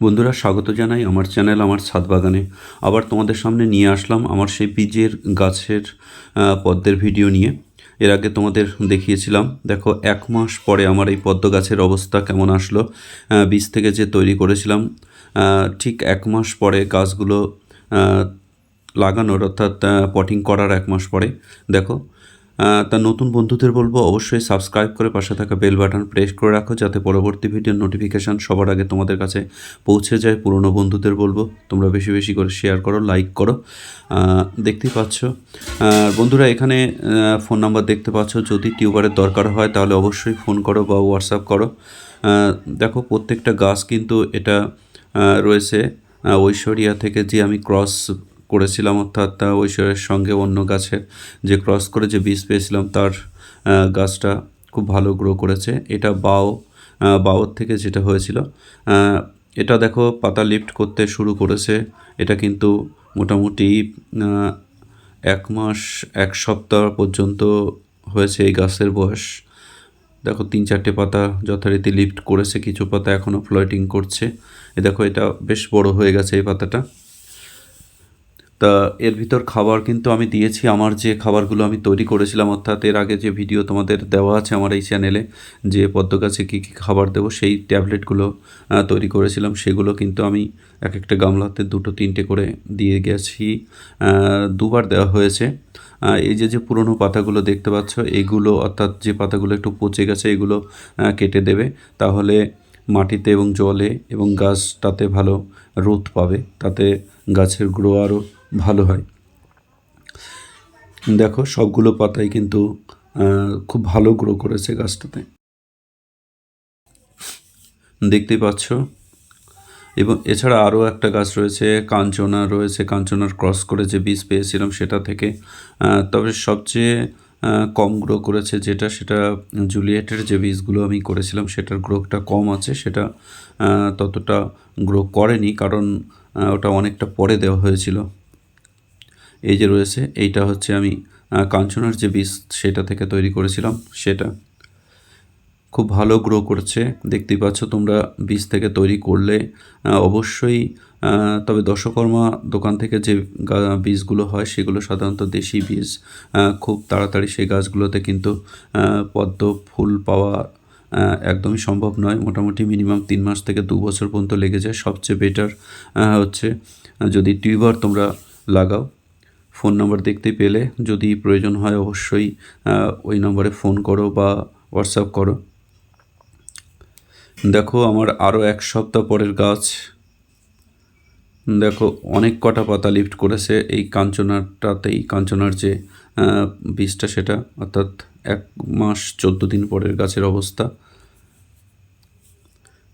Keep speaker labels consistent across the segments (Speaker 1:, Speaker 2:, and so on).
Speaker 1: বন্ধুরা স্বাগত জানাই আমার চ্যানেল আমার ছাদ বাগানে। আবার তোমাদের সামনে নিয়ে আসলাম আমার সেই বীজের গাছের পদ্মের ভিডিও নিয়ে। এর আগে তোমাদের দেখিয়েছিলাম, দেখো এক মাস পরে আমার এই পদ্ম গাছের অবস্থা কেমন আসলো বীজ থেকে যে তৈরি করেছিলাম ঠিক এক মাস পরে গাছগুলো লাগানোর অর্থাৎ পটিং করার এক মাস পরে। দেখো তা নতুন বন্ধুদের বলব অবশ্যই সাবস্ক্রাইব করে পাশে থাকা বেল বাটন প্রেস করে রাখো যাতে পরবর্তী ভিডিওর নোটিফিকেশান সবার আগে তোমাদের কাছে পৌঁছে যায়। পুরনো বন্ধুদের বলব, তোমরা বেশি বেশি করে শেয়ার করো লাইক করো। দেখতেই পাচ্ছ। বন্ধুরা এখানে ফোন নাম্বার দেখতে পাচ্ছ। যদি টিউবারের দরকার হয় তাহলে অবশ্যই ফোন করো বা হোয়াটসঅ্যাপ করো। দেখো প্রত্যেকটা গাছ কিন্তু এটা রয়েছে ঐশ্বরিয়া থেকে যে আমি ক্রস করেছিলাম অর্থাৎ আহ, ঐশ্বর্যের সঙ্গে অন্য গাছের যে ক্রস করে যে বীজ পেয়েছিলাম তার গাছটা খুব ভালো গ্রো করেছে। এটা বাও বাওর থেকে যেটা হয়েছিল এটা দেখো পাতা লিফট করতে শুরু করেছে। এটা কিন্তু মোটামুটি এক মাস এক সপ্তাহ পর্যন্ত হয়েছে এই গাছের বয়স। দেখো তিন চারটে পাতা যথারীতি লিফট করেছে কিছু পাতা এখনও ফ্লোটিং করছে। এ দেখো এটা বেশ বড় হয়ে গেছে এই পাতাটা। তা এর ভিতর খাবার কিন্তু আমি দিয়েছি। আমার যে খাবারগুলো আমি তৈরি করেছিলাম, অর্থাৎ এর আগে যে ভিডিও তোমাদের দেওয়া আছে আমার এই চ্যানেলে, যে পদ্ম গাছে কী কী খাবার দেবো, সেই ট্যাবলেটগুলো তৈরি করেছিলাম। সেগুলো কিন্তু আমি এক একটা গামলাতে দুটো, তিনটে করে দিয়ে গেছি। দুবার দেওয়া হয়েছে। এই যে যে পুরনো পাতাগুলো দেখতে পাচ্ছ, এগুলো, অর্থাৎ যে পাতাগুলো একটু পচে গেছে, এগুলো কেটে দেবে। তাহলে মাটিতে এবং জলে এবং গাছটাতে ভালো রোদ পাবে। তাতে গাছের গ্রো আরও ভালো হয়। দেখো, সবগুলো পাতাই কিন্তু খুব ভালো গ্রো করেছে গাছটাতে। দেখতেই পাচ্ছ? এবং এছাড়া আরও একটা গাছ রয়েছে, কাঞ্চনা রয়েছে। কাঞ্চনার ক্রস করে যে বীজ পেয়েছিলাম সেটা থেকে তবে সবচেয়ে কম গ্রো করেছে যেটা, সেটা জুলিয়েটের যে বীজগুলো আমি করেছিলাম, সেটার গ্রোটা কম আছে। সেটা ততটা গ্রো করেনি, কারণ ওটা অনেকটা পরে দেওয়া হয়েছিল। এই যে রয়েছে, এইটা হচ্ছে আমি কাঞ্চনার যে বীজ সেটা থেকে তৈরি করেছিলাম, সেটা খুব ভালো গ্রো করছে। দেখতেই পাচ্ছ তোমরা বীজ থেকে তৈরি করলে অবশ্যই তবে দশকর্মা দোকান থেকে যে বীজগুলো হয়, সেগুলো সাধারণত দেশি বীজ খুব তাড়াতাড়ি সেই গাছগুলোতে কিন্তু পদ্ম, ফুল পাওয়া একদমই সম্ভব নয়। মোটামুটি মিনিমাম তিন মাস থেকে দু বছর পর্যন্ত লেগে যায়। সবচেয়ে বেটার হচ্ছে, যদি টিউবার তোমরা লাগাও ফোন নাম্বার দেখতে পেলে যদি প্রয়োজন হয় অবশ্যই ওই নম্বরে ফোন করো বা হোয়াটসঅ্যাপ করো। দেখো আমার আরও এক সপ্তাহ পরের গাছ। দেখো অনেক কটা পাতা লিফট করেছে এই কাঞ্চনাটাতেই কাঞ্চনার যে বীজটা সেটা, অর্থাৎ এক মাস চোদ্দ দিন পরের গাছের অবস্থা।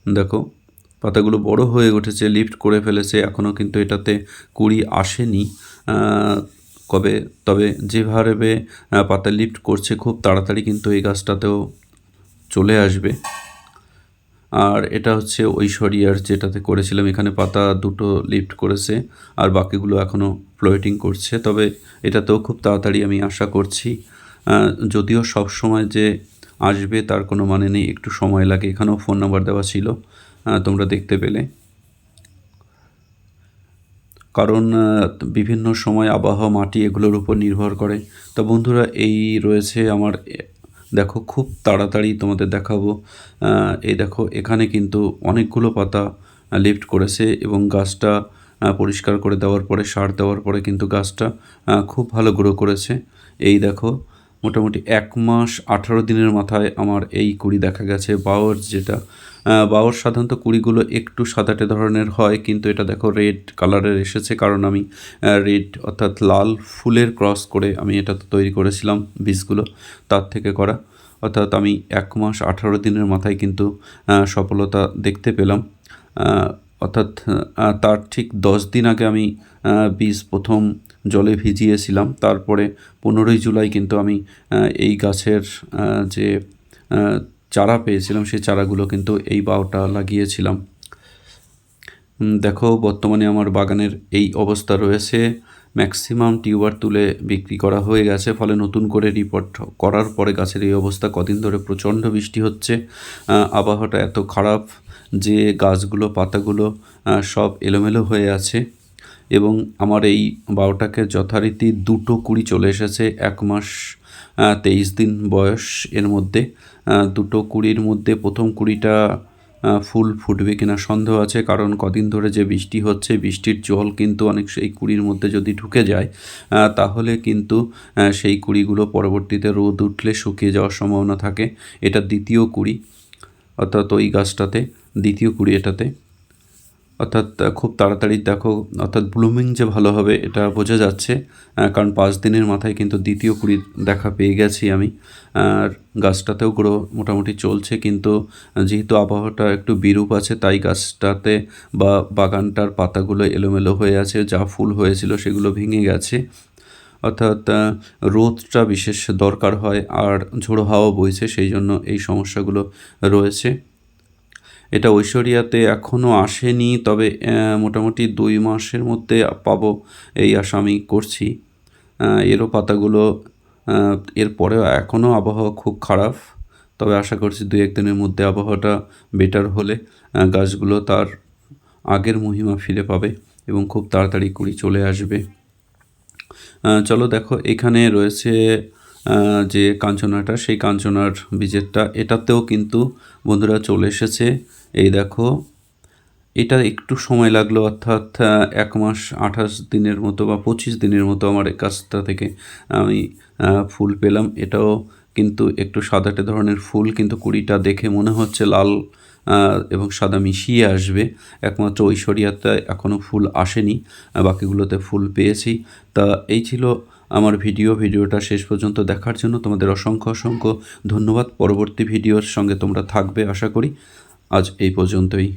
Speaker 1: দেখো পাতাগুলো বড় হয়ে উঠেছে লিফট করে ফেলেছে এখনও কিন্তু এটাতে কুড়ি আসেনি। কবে? তবে যেভাবে পাতা লিফট করছে, খুব তাড়াতাড়ি কিন্তু এই গাছটাতেও চলে আসবে। আর এটা হচ্ছে ঐশ্বরিয়ার যেটাতে করেছিলাম, এখানে পাতা দুটো লিফট করেছে, আর বাকিগুলো এখনও ফ্লোটিং করছে। তবে এটাতেও খুব তাড়াতাড়ি আমি আশা করছি। যদিও সব সময় যে আসবে তার কোনো মানে নেই, একটু সময় লাগে। এখানেও ফোন নাম্বার দেওয়া ছিল। তোমরা দেখতে পেলে। কারণ বিভিন্ন সময় আবহাওয়া, মাটি এগুলোর উপর নির্ভর করে। তা বন্ধুরা, এই রয়েছে আমার দেখো, খুব তাড়াতাড়ি তোমাদের দেখাবো। এই দেখো, এখানে কিন্তু অনেকগুলো পাতা লিফট করেছে এবং গাছটা পরিষ্কার করে দেওয়ার পরে, সার দেওয়ার পরে কিন্তু গাছটা খুব ভালো গ্রো করেছে। এই দেখো মোটামুটি এক মাস আঠারো দিনের মাথায় আমার এই কুড়ি দেখা গেছে। বাওয়ার যেটা আহ, বাওয়ার সাধারণত কুড়িগুলো একটু সাদাটে ধরনের হয় কিন্তু এটা দেখো রেড কালারের এসেছে কারণ আমি রেড অর্থাৎ লাল ফুলের ক্রস করে আমি এটা তৈরি করেছিলাম বীজগুলো তার থেকে করা। অর্থাৎ আমি এক মাস আঠারো দিনের মাথায় কিন্তু সফলতা দেখতে পেলাম। অর্থাৎ তার ঠিক দশ দিন আগে আমি বীজ প্রথম জলে ভিজিয়েছিলাম। তারপরে পনেরোই জুলাই কিন্তু আমি এই গাছের যে চারা পেয়েছিলাম সেই চারাগুলো কিন্তু এই বাওটা লাগিয়েছিলাম। দেখো, বর্তমানে আমার বাগানের এই অবস্থা রয়েছে। ম্যাক্সিমাম টিউবার তুলে বিক্রি করা হয়ে গেছে, ফলে নতুন করে রিপোর্ট করার পরে গাছের এই অবস্থা কদিন ধরে প্রচণ্ড বৃষ্টি হচ্ছে। আবহাওয়াটা এত খারাপ যে গাছগুলো, পাতাগুলো সব এলোমেলো হয়ে আছে। এবং আমার এই বারোটাকে যথারীতি দুটো কুড়ি চলে এসেছে, এক মাস তেইশ দিন বয়স এর মধ্যে। দুটো কুড়ির মধ্যে প্রথম কুড়িটা ফুল ফুটবে কিনা সন্দেহ আছে, কারণ কদিন ধরে যে বৃষ্টি হচ্ছে, বৃষ্টির জল কিন্তু অনেক সেই কুড়ির মধ্যে যদি ঢুকে যায় তাহলে কিন্তু সেই কুড়িগুলো পরবর্তীতে রোদ উঠলে শুকিয়ে যাওয়ার সম্ভাবনা থাকে। এটা দ্বিতীয় কুড়ি, অর্থাৎ ওই গাছটাতে, দ্বিতীয় কুড়ি এটাতে। অর্থাৎ খুব তাড়াতাড়ি দেখো, অর্থাৎ ব্লুমিং যে ভালো হবে, এটা বোঝা যাচ্ছে। কারণ পাঁচ দিনের মাথায় কিন্তু দ্বিতীয় কুড়ি দেখা পেয়ে গেছি আমি। আর গাছটাতেও গ্রো মোটামুটি চলছে, কিন্তু যেহেতু আবহাওয়াটা একটু বিরূপ আছে, তাই গাছটাতে বা বাগানটার পাতাগুলো এলোমেলো হয়ে আছে, যা ফুল হয়েছিল সেগুলো ভেঙে গেছে। অর্থাৎ রোদটা বিশেষ দরকার হয়, আর ঝোড়ো হাওয়া বইছে, সেই জন্য এই সমস্যাগুলো রয়েছে। এটা ঐশ্বরিয়াতে এখনও আসেনি তবে মোটামুটি দুই মাসের মধ্যে পাবো এই আশা আমি করছি। এরও পাতাগুলো আহ, এরপরেও এখনও আবহাওয়া খুব খারাপ তবে আশা করছি দুই একদিনের মধ্যে আবহাওয়াটা বেটার হলে গাছগুলো তার আগের মহিমা ফিরে পাবে এবং খুব তাড়াতাড়ি কুড়ি চলে আসবে। চলো দেখো এখানে রয়েছে যে কাঞ্চনাটা সেই কাঞ্চনার বীজেরটা। এটাতেও কিন্তু বন্ধুরা চলে এসেছে। এই দেখো, এটা একটু সময় লাগল, অর্থাৎ এক মাস আঠাশ দিনের মতো বা পঁচিশ দিনের মতো আমার এই কাজটা থেকে আমি ফুল পেলাম। এটাও কিন্তু একটু সাদাটে ধরনের ফুল, কিন্তু কুড়িটা দেখে মনে হচ্ছে লাল এবং সাদা মিশিয়ে আসবে। একমাত্র ঐশ্বরিয়াতে এখনও ফুল আসেনি বাকিগুলোতে ফুল পেয়েছি। তা এই ছিল আমার ভিডিও। ভিডিওটা শেষ পর্যন্ত দেখার জন্য তোমাদের অসংখ্য অসংখ্য ধন্যবাদ। পরবর্তী ভিডিওর সঙ্গে তোমরা থাকবে, আশা করি। আজ এই পর্যন্তই।